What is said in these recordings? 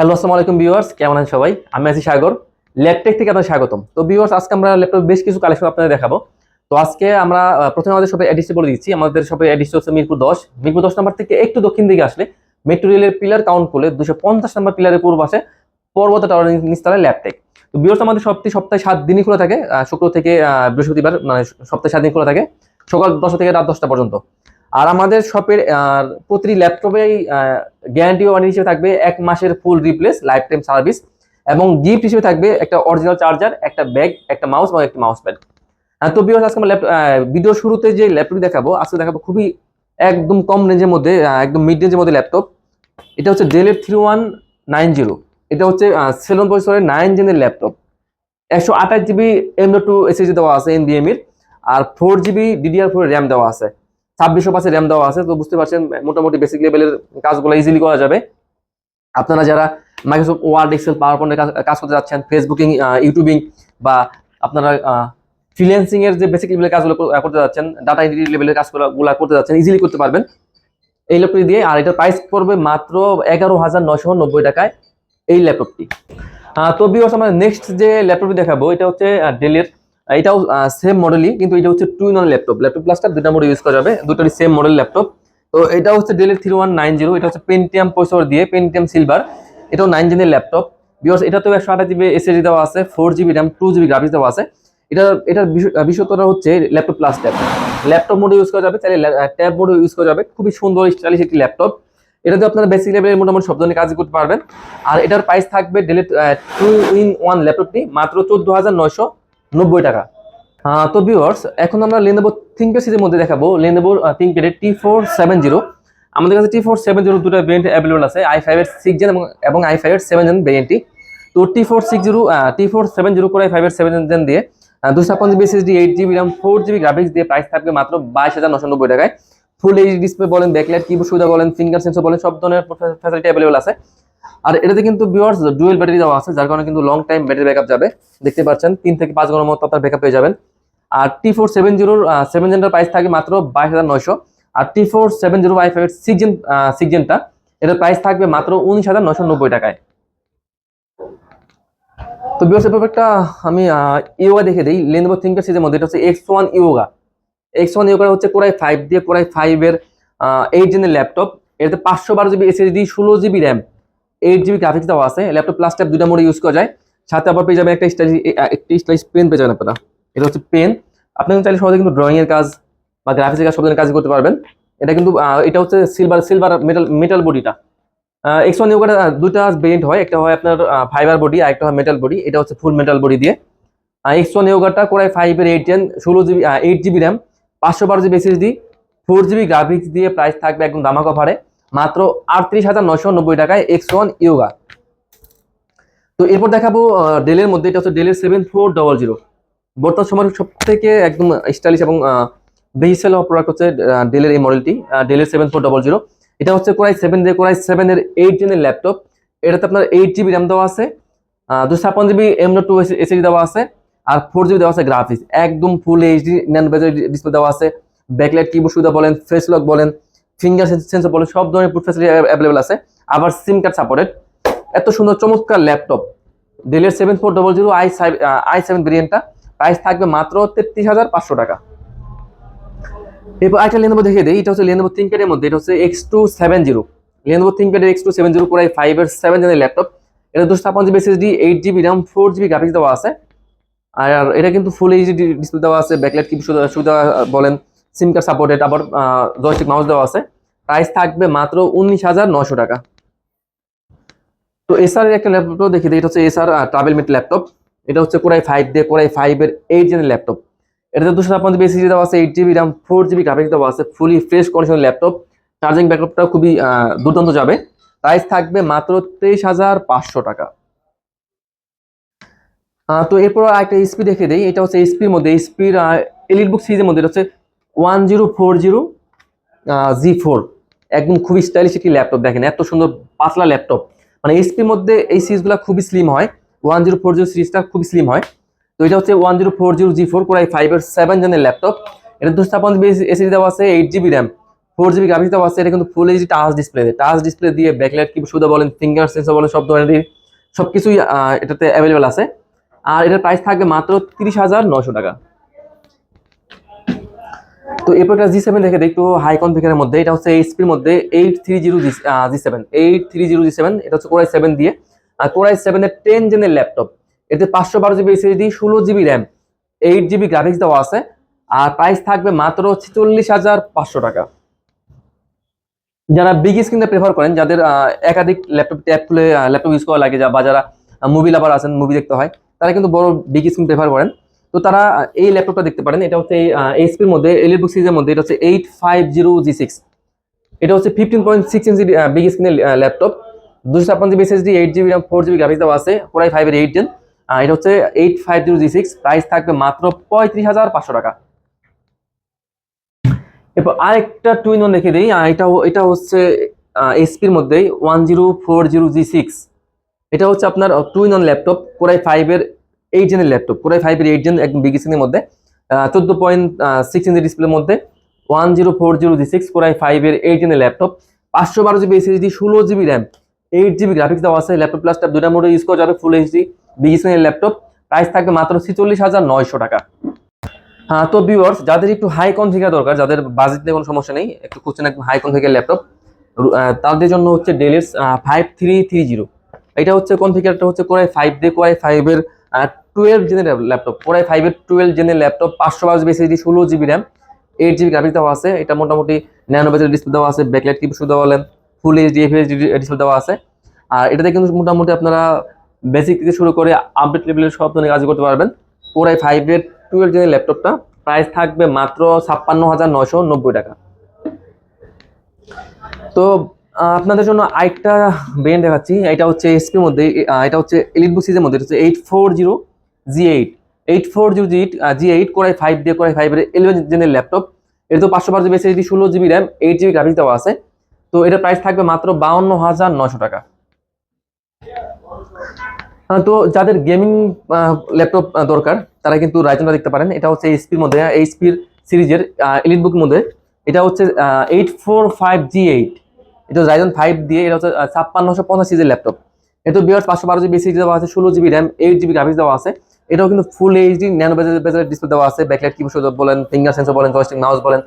Hello, আসসালামু আলাইকুম viewers, কেমন আছেন সবাই? আমি আছি সাগর, ল্যাপটেক থেকে আপনাদের স্বাগতম। তো ভিউয়ার্স, আজকে আমরা ল্যাপটপ বেশ কিছু কালেকশন আপনাদের দেখাবো। তো আজকে আমরা প্রথমে আমাদের শপে অ্যাডিসে বলে দিচ্ছি। আমাদের শপে অ্যাডিস হচ্ছে মিরপুর দশ। মিরপুর দশ নম্বর থেকে একটু দক্ষিণ দিকে আসলে মেট্রো রেলের পিলার কাউন্ট করলে দুশো পঞ্চাশ নাম্বার পিলারের পূর্ব পাশে পর্বত টাওয়ার নিস্তালায় ল্যাপটেক। তো ভিউয়ার্স, আমাদের সপ্তাহে সপ্তাহে সাত দিনই খোলা থাকে শুক্র থেকে বৃহস্পতিবার মানে সপ্তাহে সাত দিন খোলা থাকে, সকাল দশটা থেকে রাত দশটা পর্যন্ত। আর আমাদের শপের প্রতিটি ল্যাপটপেই গ্যারান্টি ওয়ারেন্টি হিসেবে থাকবে এক মাসের full replace life time service এবং গিফট হিসেবে থাকবে একটা অরিজিনাল চার্জার একটা ব্যাগ একটা মাউস এবং একটা মাউস প্যাড হ্যাঁ তো বিকজ আজকে আমরা ভিডিও শুরুতে যে ল্যাপটপটি দেখাবো, আজকে দেখাবো খুবই একদম কম রেঞ্জের মধ্যে একদম মিড রেঞ্জের মধ্যে ল্যাপটপ এটা হচ্ছে ডেলের থ্রি ওয়ান নাইন জিরো এটা হচ্ছে সেভেন প্রসেসরের নাইন জেনের ল্যাপটপ একশো আঠাশ জিবি এম টু এসএসডি দেওয়া আছে এনবিএম এর আর four GB DDR four RAM দেওয়া আছে। ছাব্বিশশো পাশে র্যাম দেওয়া আছে, তো বুঝতে পারছেন মোটামুটি বেসিক লেভেলের কাজগুলো ইজিলি করা যাবে। আপনারা যারা মাইক্রোসফট ওয়ার্ড এক্সেল পাওয়ার পয়েন্টে কাজ করতে যাচ্ছেন ফেসবুকিং ইউটিউবিং বা আপনারা ফ্রিল্যান্সিং এর যে বেসিক লেভেলের কাজগুলো করতে যাচ্ছেন ডাটা এন্ট্রি লেভেলের কাজগুলো, গুলা করতে যাচ্ছেন ইজিলি করতে পারবেন। এই ল্যাপটপটি দিয়ে, আর এটার প্রাইস পড়বে মাত্র এগারো হাজার নশো নব্বই টাকায় এই ল্যাপটপটি তো বিকজ আমরা নেক্সট যে ল্যাপটপটি দেখাবো, এটা হচ্ছে ডেলের এটাও সেম মডেলই কিন্তু এটা হচ্ছে two in one laptop laptop প্লাসটা দুটা মোডে ইউজ করা যাবে, দুটোরই সেম মডেল ল্যাপটপ তো এটা হচ্ছে ডেলের থ্রি ওয়ান নাইন জিরো এটা হচ্ছে পেন্টিয়াম প্রসেসর দিয়ে পেন্টিয়াম সিলভার এটাও নাইন জেনের ল্যাপটপ বিকজ এটাতেও একশো আঠাশ জিবি এসএসডি দেওয়া আছে four GB RAM two GB graphics দেওয়া আছে। এটা, এটার বিশেষত্বটা হচ্ছে ল্যাপটপ প্লাস ট্যাব ল্যাপটপ মোডে ইউজ করা যাবে, চাইলে ট্যাব মোডে ইউজ করা যাবে। খুবই সুন্দর স্টাইলিশ একটি ল্যাপটপ এটাতে আপনারা বেসিক লেভেলের মোটামুটি সব ধরনের কাজ করতে পারবেন। আর এটার প্রাইস থাকবে ডেলের টু ইন ওয়ান ল্যাপটপটি মাত্র চোদ্দ হাজার নয়শো। নব্বই টাকা। তো ভিউয়ার্স এখন আমরা লেনেভো থিঙ্কপ্যাড সিরিজের মধ্যে দেখাবো। লেনেভোর থিঙ্কপ্যাডের টি ফোর সেভেন জিরো আমাদের কাছে টি ফোর সেভেন জিরো দুটো ভেরিয়েন্ট অ্যাভেলেবল আছে আই ফাইভ এর সিক্স জেন এবং আই ফাইভ এর সেভেন জেন ভেরিয়েন্টটি তো T four six zero T four seven zero করে আই ফাইভ এর সেভেন জেন দিয়ে দুশো ছাপ্পান্ন GB SSD eight GB RAM four GB graphics দিয়ে প্রাইস থাকবে মাত্র বাইশ হাজার নশো নব্বই টাকায়। ফুল এইচ ডিসপ্লে বলেন ব্যাকলাইট কিবোর্ড সুবিধা বলেন ফিঙ্গার সেন্সর বলেন, সব ধরনের ফ্যাসিলিটি অ্যাভেলেবল আছে। আর এটাতে কিন্তু ভিউয়ার্স ডুয়েল ব্যাটারি দেওয়া আছে, যার কারণে কিন্তু লং টাইম ব্যাটারি ব্যাকআপ যাবে। দেখতে পাচ্ছেন, তিন থেকে পাঁচ ঘণ্টার মতো আপনার ব্যাকআপ পেয়ে যাবেন। আর টি ফোর সেভেন জিরোর সেভেন জেনটার প্রাইস থাকে মাত্র বাইশ হাজার নয়শো। আর T four seven zero i five six gen six জেনটা এটার প্রাইস থাকবে মাত্র উনিশ হাজার নয়শো নব্বই টাকায়। তো এরপর একটা আমি ইয়োগা দেখে দিই। লেনোভো থিঙ্কার সিরিজের মধ্যে এটা হচ্ছে X one Yoga X one Yoga হচ্ছে কোরাই ফাইভ দিয়ে কোরাই ফাইভের এইট জেনের ল্যাপটপ এটাতে পাঁচশো বারো জিবি এসএসডি ষোলো GB RAM eight GB graphics দেওয়া আছে ল্যাপটপ প্লাস ট্যাব দুটা মোডে ইউজ করা যায়। সাথে আবার পেয়ে যাবেন একটা স্টাইলিশ একটি স্টাইলিশ পেন পেয়ে যাবেন আপনারা। এটা হচ্ছে পেন আপনি চাইলে সহজে কিন্তু ড্রয়িং এর কাজ বা গ্রাফিক্সের কাজ সব ধরনের কাজ করতে পারবেন। এটা কিন্তু এটা হচ্ছে সিলভার সিলভার মেটাল মেটাল বডিটা এক্স ওয়ান ইয়োগাটা দুইটা ভেরিয়েন্ট হয়। একটা হয় আপনার ফাইবার বডি আর একটা হয় মেটাল বডি এটা হচ্ছে ফুল মেটাল বডি দিয়ে। এক্স ওয়ান ইয়োগাটা কোরাই ফাইভের এইট টেন ষোলো জিবি এইট জিবি র্যাম পাঁচশো বারো GB SSD four GB graphics দিয়ে প্রাইস থাকবে একদম দামা কভারে মাত্র আটত্রিশ হাজার নয়শো নব্বই টাকায় এক্স ওয়ান ইয়োগা তো এরপর দেখাবো ডেলের মধ্যে, এটা হচ্ছে ডেলের সেভেন ফোর ডবল জিরো বর্তমান সময়ের সব থেকে একদম স্টাইলিশ এবং বেশি সেল প্রোডাক্ট হচ্ছে ডেলের এই মডেলটি ডেলের সেভেন ফোর ডবল জিরো এটা হচ্ছে কোরাই সেভেন দিয়ে কোরাই সেভেন এর এইট জেনের ল্যাপটপ এটাতে আপনার এইট জিবি র্যাম দেওয়া আছে দুশো ছাপ্পান্ন জিবি এম টু এসএসডি দেওয়া আছে, আর ফোর জিবি দেওয়া আছে গ্রাফিক্স একদম ফুল এইচডি বেজার ডিসপ্লে দেওয়া আছে। ব্যাকলাইট কিবোর্ড সুবিধা বলেন ফেস লক বলেন ফিঙ্গার সেন্সর বলেন সব ধরনের পুট ফ্যাসিলিটি অ্যাভেলেবল আছে। আবার সিম কার্ড সাপোর্টেড এত সুন্দর, চমৎকার ল্যাপটপ ডেলের seven four double zero i i seven ভেরিয়েন্টটা price থাকবে মাত্র তেত্রিশ হাজার পাঁচশো টাকা। এরপর একটা লেনোভো দেখে দিই। এটা হচ্ছে লেনোভো থিঙ্কপ্যাডের মধ্যে। এটা হচ্ছে X two seven zero Lenovo থিঙ্কপ্যাডের X two seven zero core i five এর সেভেন জেনের ল্যাপটপ এটা দুশো ছাপ্পান্ন GB SSD eight GB RAM four GB graphics দেওয়া আছে। আর এটা কিন্তু ফুল এইচডি ডিসপ্লে দেওয়া আছে। ব্যাকলাইট কি সুবিধা বলেন? সিম কার্ড সাপোর্টেড আবার জয়স্টিক মাউস দেওয়া আছে। প্রাইস থাকবে মাত্র উনিশ হাজার নশো টাকা। তো এসআর এর একটা ল্যাপটপ দেখি এটা হচ্ছে এসআর ট্রাভেল মিট ল্যাপটপ এটা হচ্ছে কোরাই ফাইভ দিয়ে কোরাই ফাইভ এর এইট জেনের ল্যাপটপ এটাতে দুশো ছাপ্পান্ন জিবি এসএসডি দেওয়া আছে eight GB RAM four GB graphics দেওয়া আছে ফুলি ফ্রেশ কন্ডিশনের ল্যাপটপ চার্জিং ব্যাকআপটাও খুবই দুর্দান্ত যাবে। প্রাইস থাকবে মাত্র তেইশ হাজার পাঁচশো টাকা। তো এরপর একটা এসপি দেখে দিই। এটা হচ্ছে এসপির মধ্যে এসপির এলিট বুক সিরিজের মধ্যে। এটা হচ্ছে one zero four zero G four একদম খুবই স্টাইলিশ একটি ল্যাপটপ দেখেন এত সুন্দর পাতলা ল্যাপটপ মানে এসপির মধ্যে এই সিরিজগুলো খুবই স্লিম হয় ওয়ান জিরো ফোর জিরো সিরিজটা খুবই স্লিম হয়। তো এটা হচ্ছে one zero four zero G four core i five এর সেভেন জেনের ল্যাপটপ এটা দুশো ছাপ্পান্ন জিবি এসএসডি দেওয়া আছে eight GB RAM four GB graphics দেওয়া আছে এটা কিন্তু full HD touch display touch display দিয়ে ব্যাকলাইট কি সুবিধা বলেন ফিঙ্গার সেন্সর বলেন সব ধরনের সবকিছুই আহ, এটাতে অ্যাভেলেবেল আছে। আর এটার প্রাইস থাকবে মাত্র তিরিশ হাজার নশো টাকা। তো এরপর একটা জি সেভেন দেখে দেখি একটু হাই কনফিগারের মধ্যে, এটা হচ্ছে এইচপির মধ্যে eight three zero G G seven eight three zero G seven এটা হচ্ছে কোরাই সেভেন দিয়ে। আর কোরাই সেভেনের টেন জেনের ল্যাপটপ এতে পাঁচশো বারো জিবি এসএসডি ষোলো GB RAM eight GB graphics দেওয়া আছে। আর প্রাইস থাকবে মাত্র ছেচল্লিশ হাজার পাঁচশো টাকা। যারা বিগ স্ক্রিনে প্রেফার করেন, যাদের একাধিক ল্যাপটপ ট্যাব খুলে ল্যাপটপ ইউজ করা লাগে যা বা যারা মুভি লাভার আছেন মুভি দেখতে হয়, তারা কিন্তু বড় বিগ স্ক্রিন প্রেফার করেন। তো তারা, এই ল্যাপটপটা দেখতে পারেন, এটা হচ্ছে এইচপির মধ্যে এলিট বুক সিরিজের মধ্যে, এটা হচ্ছে eight five zero G six এটা হচ্ছে fifteen point six inch big স্ক্রিনের ল্যাপটপ। দুশো ছাপ্পান্ন GB SSD eight GB RAM four GB graphics দেওয়া আছে কোরাই ফাইভের এইট জেন এটা হচ্ছে eight five zero G six price থাকবে মাত্র পঁয়ত্রিশ হাজার পাঁচশো টাকা। এরপর আরেকটা টুইন ওয়ান রেখে দিই এটা এটা হচ্ছে এসপির মধ্যে one zero four zero G six এটা হচ্ছে আপনার twin one laptop core i ফাইভের এইট জেনের ল্যাপটপ কোরাই ফাইভের এইট জেন একদম বিগ স্ক্রিনের মধ্যে চোদ্দ পয়েন্ট সিক্স ইঞ্চি ডিসপ্লের মধ্যে। One zero four zero G six core i ফাইভের এইট জেনের ল্যাপটপ পাঁচশো বারো জিবি এসএসডি ষোলো GB RAM eight GB graphics দেওয়া আছে ল্যাপটপ প্লাস দুটা মোডে ইউজ করা যাবে ফুল এইচডি বিগ স্ক্রিনের ল্যাপটপ প্রাইস থাকবে মাত্র ছিচল্লিশ হাজার নয়শো টাকা। হ্যাঁ তো ভিউয়ার্স যাদের একটু হাই কনফিগার দরকার, যাদের বাজেট নিয়ে কোনো সমস্যা নেই, একটু খুঁজছেন একটু হাই কনফিগার ল্যাপটপ তাদের জন্য হচ্ছে ডেলের ফাইভ থ্রি থ্রি জিরো এটা হচ্ছে কনফিগারটা হচ্ছে কোরাই ফাইভ দিয়ে কোরাই ফাইভের টুয়েলভ জেনের ল্যাপটপ কোরাই ফাইভের টুয়েলভ জেনের ল্যাপটপ পাঁচশো বারো জিবি এসএসডি ষোলো GB RAM eight GB graphics দেওয়া আছে। এটা মোটামুটি ন্যানো বেজের ডিসপ্লে দেওয়া আছে ব্যাকলাইট কি সুবিধা বলেন ফুল এইচডি এফএইচডি ডিসপ্লে দেওয়া আছে। আর এটাতে কিন্তু মোটামুটি আপনারা বেসিক থেকে শুরু করে আপডেট লেভেলের সব ধরনের কাজ করতে পারবেন। কোরাই ফাইভের টুয়েলভ জেনের ল্যাপটপটা প্রাইস থাকবে মাত্র ছাপ্পান্ন হাজার নয়শো নব্বই টাকা। তো আপনাদের জন্য আরেকটা ব্রেন দেখাচ্ছি। এটা হচ্ছে এসপির মধ্যে এটা হচ্ছে এলিট বুক সিজের মধ্যে, এটা হচ্ছে eight four zero G eight eight four zero G eight core i five দিয়ে কোরাই ফাইভের ইলেভেন জেনের ল্যাপটপ এটা তো পাঁচশো বারো জিবি এসএসডি ষোলো GB RAM eight GB graphics দেওয়া আছে। তো এটা প্রাইস থাকবে মাত্র বাউন্ন হাজার নশো টাকা। তো যাদের গেমিং ল্যাপটপ দরকার, তারা কিন্তু রাইজনটা দেখতে পারেন। এটা হচ্ছে এইচপির মধ্যে এইচপির সিরিজের এলিট বুকের মধ্যে। এটা হচ্ছে eight four five G eight এটা রাইজন ফাইভ দিয়ে, এটা হচ্ছে ছাপ্পান্নশো পঞ্চাশ সিরিজের ল্যাপটপ এটা বিয়ার্স পাঁচশো বারো জিবি সিরিজ দেওয়া আছে, ষোলো GB RAM eight GB graphics দেওয়া আছে। এটাও কিন্তু full HD nano bezel display দেওয়া আছে ব্যাকলাইট কি বলেন ফিঙ্গার সেন্সর বলেন জয়স্টিক মাউস বলেন,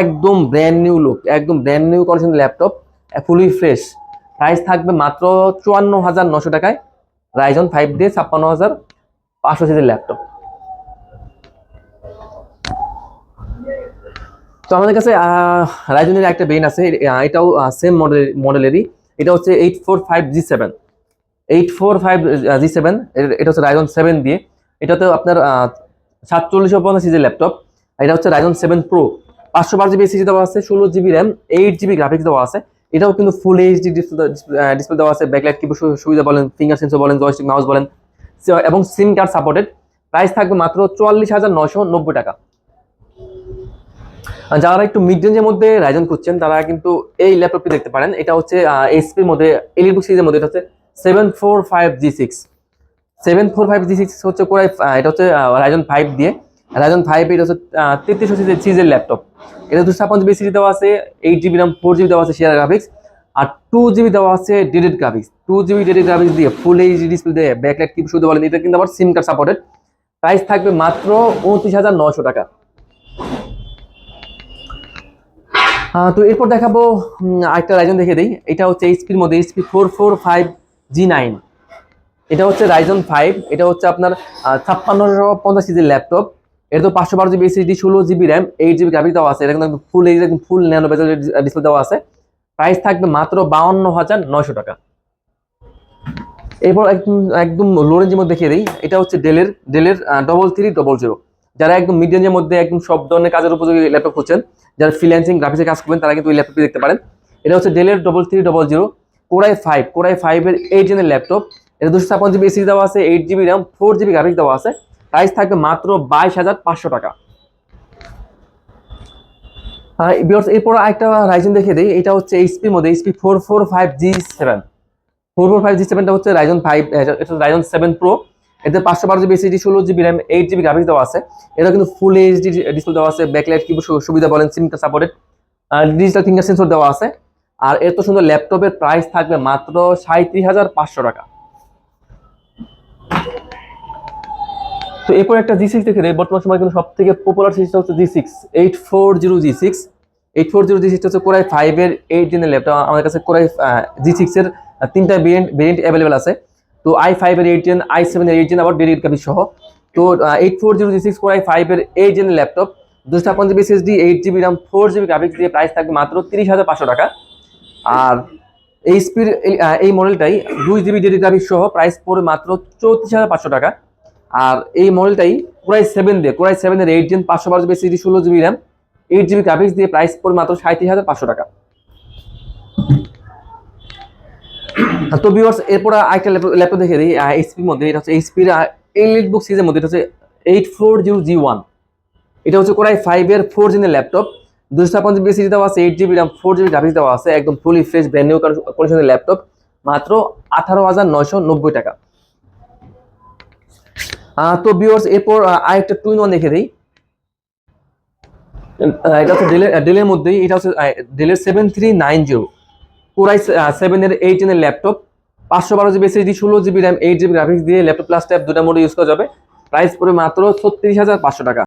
একদম ব্র্যান্ড নিউ লুক একদম brand new condition laptop fully fresh price থাকবে মাত্র চুয়ান্ন হাজার নশো টাকায় রাইজন ফাইভ দিয়ে ছাপ্পান্ন হাজার পাঁচশো সিজির ল্যাপটপ তো আমাদের কাছে রাইজনের একটা বেইন আছে এটাও সেম মডেল মডেলেরই এটা হচ্ছে eight four five G seven eight four five G seven এটা হচ্ছে রাইজন সেভেন দিয়ে। এটাতে আপনার সাতচল্লিশশো পঞ্চাশ সিজির ল্যাপটপ। এটা হচ্ছে রাইজন সেভেন প্রো পাঁচশো পাঁচ জিবি সিজি দেওয়া আছে, ষোলো GB RAM eight GB graphics দেওয়া আছে। এটাও কিন্তু ফুল এইচডি ডিসপ্লে দেওয়া আছে। ব্যাকলাইট কি সুবিধা বলেন ফিঙ্গার সেন্সর বলেন জয়স্টিক মাউস বলেন। এবং সিম কার্ড সাপোর্টেড প্রাইস থাকবে মাত্র চুয়াল্লিশ হাজার নশো নব্বই টাকা। যারা একটু মিড রেঞ্জের মধ্যে রাইজন খুঁজছেন, তারা কিন্তু এই ল্যাপটপটি দেখতে পারেন। এটা হচ্ছে এসপির মধ্যে এলিটবুক সিরিজের মধ্যে। এটা হচ্ছে seven four five G six seven four five G six হচ্ছে এটা হচ্ছে রাইজন ফাইভ দিয়ে। রাইজন ফাইভ এটা হচ্ছে তেত্রিশশো সিরিজের ল্যাপটপ এটা দুশো ছাপ্পান্ন জিবি দেওয়া আছে eight GB RAM four GB দেওয়া আছে শেয়ার গ্রাফিক্স আর টু জিবি দেওয়া আছে ডেডেড গ্রাফিক্স টু জিবি ডেডেড গ্রাফিক্স দিয়ে ফুল এইচডি ডিসপ্লে দিয়ে ব্যাকলাইট কি শুধু বলেন, এটা কিন্তু আবার সিম কার্ড সাপোর্টেড প্রাইস থাকবে মাত্র উনত্রিশ হাজার নশো টাকা। তো এরপর দেখাবো আরেকটা রাইজন দেখে দিই। এটা হচ্ছে এইচপির মধ্যে HP four four five G nine এটা হচ্ছে রাইজন ফাইভ এটা হচ্ছে আপনার ছাপ্পান্নশো পঞ্চাশ সিজির ল্যাপটপ এটা তো পাঁচশো বারো জিবি এসএসডি ষোলো GB RAM eight GB graphic দেওয়া আছে। এটা কিন্তু ফুল একদম ফুল ন্যানো বেজার ডিসপ্লে দেওয়া আছে। প্রাইস থাকবে মাত্র বাউন্ন হাজার নয়শো টাকা। এরপর একদম একদম লো রেঞ্জের মধ্যে দেখিয়ে দিই। এটা হচ্ছে ডেলের ডেলের ডবল থ্রি ডবল জিরো যারা একদম মিড রেঞ্জের মধ্যে একদম সব ধরনের কাজের উপযোগী ল্যাপটপ খুঁজছেন, যারা ফ্রিল্যান্সিং গ্রাফিক্সে কাজ করবেন, তারা কিন্তু ওই ল্যাপটপটি দেখতে পারেন। এটা হচ্ছে ডেলের double three double zero core i five core i ফাইভের এইট জেনের ল্যাপটপ এটা দুশো ছাপ্পান্ন জিবি এসি দেওয়া আছে eight GB RAM four GB graphics দেওয়া আছে। প্রাইস থাকবে মাত্র বাইশ হাজার পাঁচশো টাকা। আহ, এরপর একটা রাইজেন দেখে দিই এটা হচ্ছে এইচপির মধ্যে HP four four five G seven four four five G সেভেনটা হচ্ছে রাইজন ফাইভ এটা রাইজন সেভেন প্রো এতে পাঁচশো বারো জিবি এসিডি ষোলো GB RAM eight GB graphics দেওয়া আছে। এটা কিন্তু ফুল এইচডি ডিসপ্লে দেওয়া আছে ব্যাকলাইট কি সুবিধা বলেন সিমটা সাপোর্টেড ডিজিটাল ফিঙ্গার সেন্সর দেওয়া আছে। আর এত সুন্দর ল্যাপটপের প্রাইস থাকবে মাত্র সাঁত্রিশ হাজার পাঁচশো টাকা। তো এরপর একটা জি সিক্স দেখে নেই, বর্তমান সময় কিন্তু সব থেকে পপুলার সিরিজটা হচ্ছে G six eight four zero G six eight four zero G six হচ্ছে কোরাই ফাইভের এইট জেনের ল্যাপটপ, আমাদের কাছে কোরাই জি সিক্সের তিনটা ভেরিয়েন্ট ভেরিয়েন্ট অ্যাভেলেবেল আছে। তো আই ফাইভের এইট জেন আই সেভেনের এইট জেন আবার ডেডিকেট কাপি সহ। তো eight four zero G six core i ফাইভের এইট জেনের ল্যাপটপ, দুশো ছাপ্পান্ন GB eight GB RAM four GB graphics দিয়ে প্রাইস থাকবে মাত্র তিরিশ হাজার পাঁচশো টাকা। আর এই স্পিড এই মডেলটাই দুই জিবি ডেডি গ্রাফিক্স সহ প্রাইস পড়বে মাত্র চৌত্রিশ হাজার পাঁচশো টাকা। আর এই মডেলটাই কোরাই সেভেন দিয়ে কোরাই সেভেনের এইট জেন পাঁচশো বারো জিবি এসএসডি ষোলো GB RAM eight GB graphics দিয়ে প্রাইস পড়বে মাত্র সাঁত্রিশ হাজার পাঁচশো টাকা। তো ভিউয়ার্স এরপর আরেকটা ল্যাপটপ দেখে দিই এইচপির মধ্যে, এটা হচ্ছে এইচপির এলিট বুক সিরিজের মধ্যে, এটা হচ্ছে eight four zero G one এটা হচ্ছে কোরাই ফাইভের ফোর জেনের ল্যাপটপ দুশো ছাপ্পান্ন জিবি সিরিজ দেওয়া আছে eight GB RAM four GB graphics দেওয়া আছে, একদম ফুলি ফ্রেশ ব্র্যান্ড নিউ কন্ডিশনের ল্যাপটপ মাত্র আঠারো হাজার নয়শো নব্বই টাকা। তো ভিউয়ার্স এরপর আরেকটা টু ইন ওয়ান দেখে দিই। এটা হচ্ছে ডেলের ডেলের মধ্যেই, এটা হচ্ছে ডেলের seven three nine zero core i সেভেনের এইট জেনের ল্যাপটপ পাঁচশো বারো জিবি এসএসডি ষোলো GB RAM eight GB graphics দিয়ে ল্যাপটপ প্লাস ট্যাব দুটা মোডে ইউজ করা যাবে। প্রাইস পড়বে মাত্র ছত্রিশ হাজার পাঁচশো টাকা।